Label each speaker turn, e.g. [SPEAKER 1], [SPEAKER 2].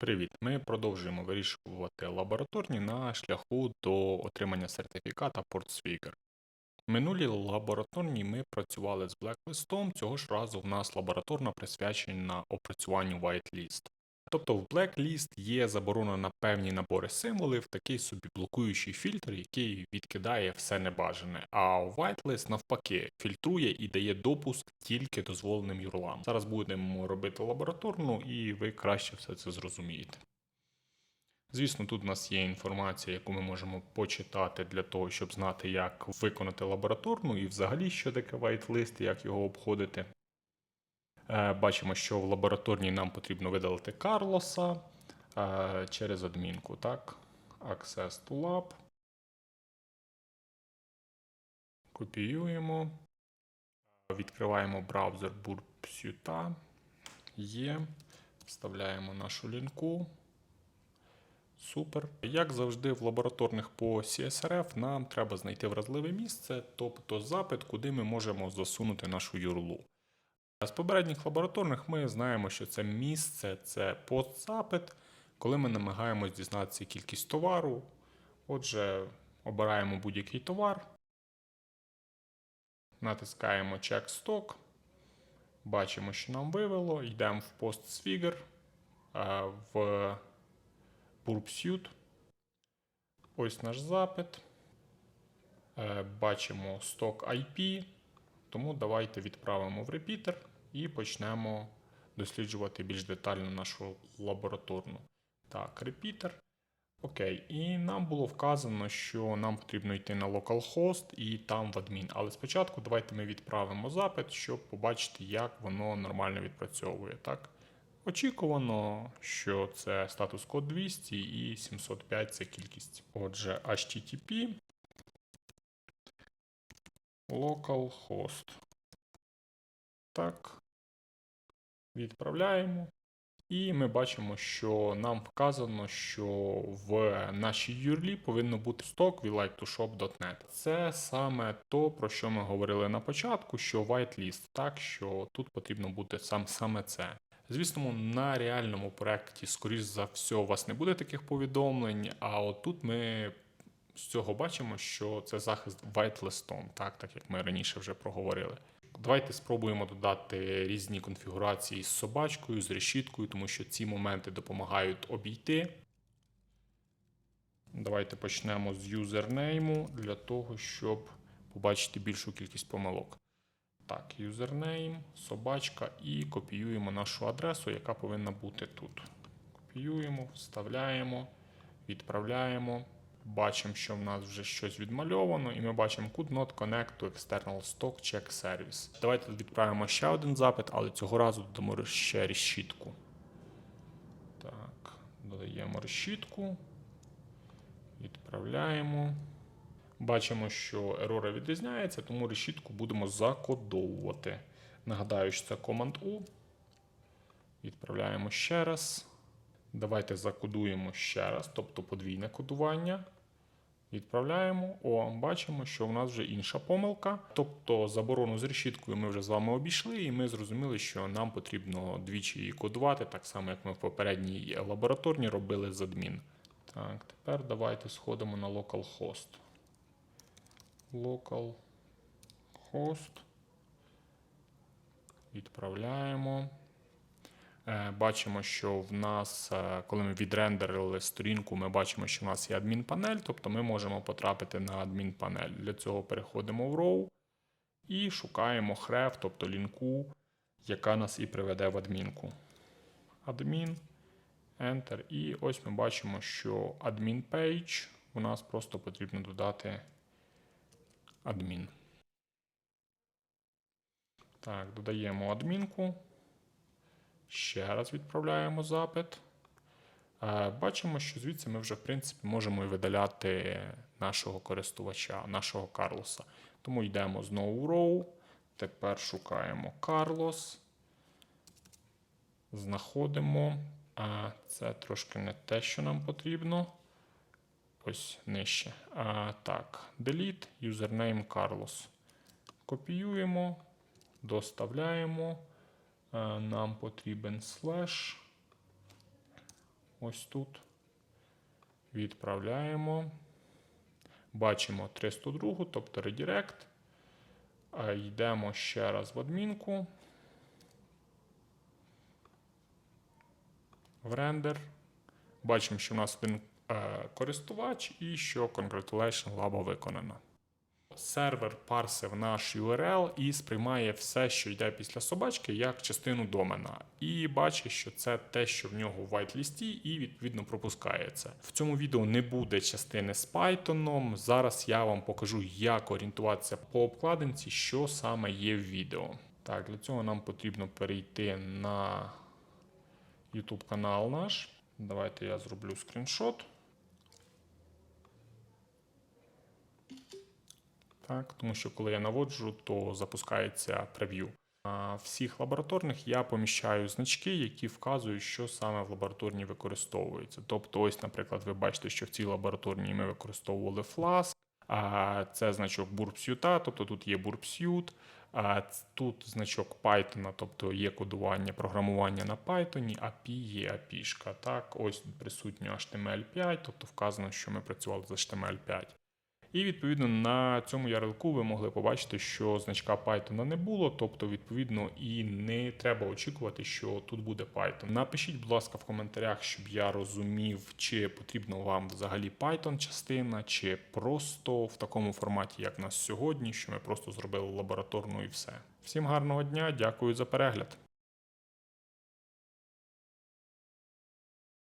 [SPEAKER 1] Привіт! Ми продовжуємо вирішувати лабораторні на шляху до отримання сертифіката PortSwigger. Минулі лабораторні ми працювали з Blacklist, цього ж разу в нас лабораторна присвячена опрацюванню Whitelist. Тобто в Blacklist є заборона на певні набори символів, такий собі блокуючий фільтр, який відкидає все небажане. А Whitelist навпаки фільтрує і дає допуск тільки дозволеним юрлам. Зараз будемо робити лабораторну, і ви краще все це зрозумієте. Звісно, тут у нас є інформація, яку ми можемо почитати для того, щоб знати, як виконати лабораторну і взагалі, що таке whitelist, як його обходити. Е, Бачимо, що в лабораторній нам потрібно видалити Карлоса е, через адмінку. Так? Access to Lab. Копіюємо. Відкриваємо браузер Burpsuite. Є. Вставляємо нашу лінку. Супер. Як завжди, в лабораторних по CSRF нам треба знайти вразливе місце, тобто запит, куди ми можемо засунути нашу юрлу. З попередніх лабораторних ми знаємо, що це місце це постзапит, коли ми намагаємось дізнатися кількість товару. Отже, обираємо будь-який товар, натискаємо Check Stock, бачимо, що нам вивело, йдемо в PostSfigure, е, в Pursuit. Ось наш запит. Е, Бачимо stock IP, тому давайте відправимо в репітер і почнемо досліджувати більш детально нашу лабораторну. Так, репітер. Окей, і нам було вказано, що нам потрібно йти на localhost і там в адмін. Але спочатку давайте ми відправимо запит, щоб побачити, як воно нормально відпрацьовує. Так? Очікувано, що це статус код 200 і 705 це кількість. Отже, HTTP localhost. Так. Відправляємо. І ми бачимо, що нам вказано, що в нашій URL повинно бути stock we like to shop.net. Це саме то, про що ми говорили на початку, що whitelist, так що тут потрібно бути сам саме це. Звісно, на реальному проєкті, скоріш за все, у вас не буде таких повідомлень, а отут ми з цього бачимо, що це захист whitelistом, так, так як ми раніше вже проговорили. Давайте спробуємо додати різні конфігурації з собачкою, з решіткою, тому що ці моменти допомагають обійти. Давайте почнемо з юзернейму для того, щоб побачити більшу кількість помилок. Так, юзернейм, собачка і копіюємо нашу адресу, яка повинна бути тут. Копіюємо, вставляємо, відправляємо. Бачимо, що в нас вже щось відмальовано, і ми бачимо could not connect to external stock check service. Давайте відправимо ще один запит, але цього разу додамо ще решітку. Так, додаємо решітку. Відправляємо. Бачимо, що ерори відрізняються, тому решітку будемо закодовувати. Нагадаю, що це Command U. Відправляємо ще раз. Давайте закодуємо ще раз, тобто подвійне кодування. Відправляємо. О, бачимо, що в нас вже інша помилка. Тобто заборону з решіткою ми вже з вами обійшли, і ми зрозуміли, що нам потрібно двічі її кодувати, так само, як ми в попередній лабораторні робили з адмін. Так, тепер давайте сходимо на localhost. Localhost. Відправляємо. Е, Бачимо, що в нас, е, коли ми відрендерили сторінку, ми бачимо, що в нас є адмінпанель, тобто ми можемо потрапити на адмінпанель. Для цього переходимо в row і шукаємо href, тобто лінку, яка нас і приведе в адмінку. Адмін, Enter. І ось ми бачимо, що page у нас просто потрібно додати адмін. Так, додаємо адмінку. Ще раз відправляємо запит. Е, Бачимо, що звідси ми вже, в принципі, можемо і видаляти нашого користувача, нашого Карлоса. Тому йдемо знову в row. Тепер шукаємо Карлос. Знаходимо. Це трошки не те, що нам потрібно. Ось нижче. Так, delete, username Carlos. Копіюємо, доставляємо. Е, Нам потрібен слеш. ось тут. Відправляємо. Бачимо 302, тобто редірект. Йдемо ще раз в адмінку. В рендер. Бачимо, що в нас один е, користувач і що Congratulation лаба виконана. Сервер парсив наш URL і сприймає все, що йде після собачки, як частину домена. І бачить, що це те, що в нього в whitelist, і відповідно пропускає це. В цьому відео не буде частини з Python. Зараз я вам покажу, як орієнтуватися по обкладинці, що саме є в відео. Так, для цього нам потрібно перейти на YouTube канал наш. Давайте я зроблю скріншот. Так, тому що коли я наводжу, то запускається прев'ю. А всіх лабораторних я поміщаю значки, які вказують, що саме в лабораторній використовується. Тобто, ось, наприклад, ви бачите, що в цій лабораторній ми використовували Flask, а це значок Burpsuite, тобто тут є Burpsuite, а тут значок Python, тобто є кодування програмування на Python, API є API. Так, ось присутньо HTML5, тобто вказано, що ми працювали з HTML5. І відповідно на цьому ярлику ви могли побачити, що значка Python не було, тобто, відповідно, і не треба очікувати, що тут буде Python. Напишіть, будь ласка, в коментарях, щоб я розумів, чи потрібно вам взагалі Python частина, чи просто в такому форматі, як нас сьогодні, що ми просто зробили лабораторну і все. Всім гарного дня, дякую за перегляд.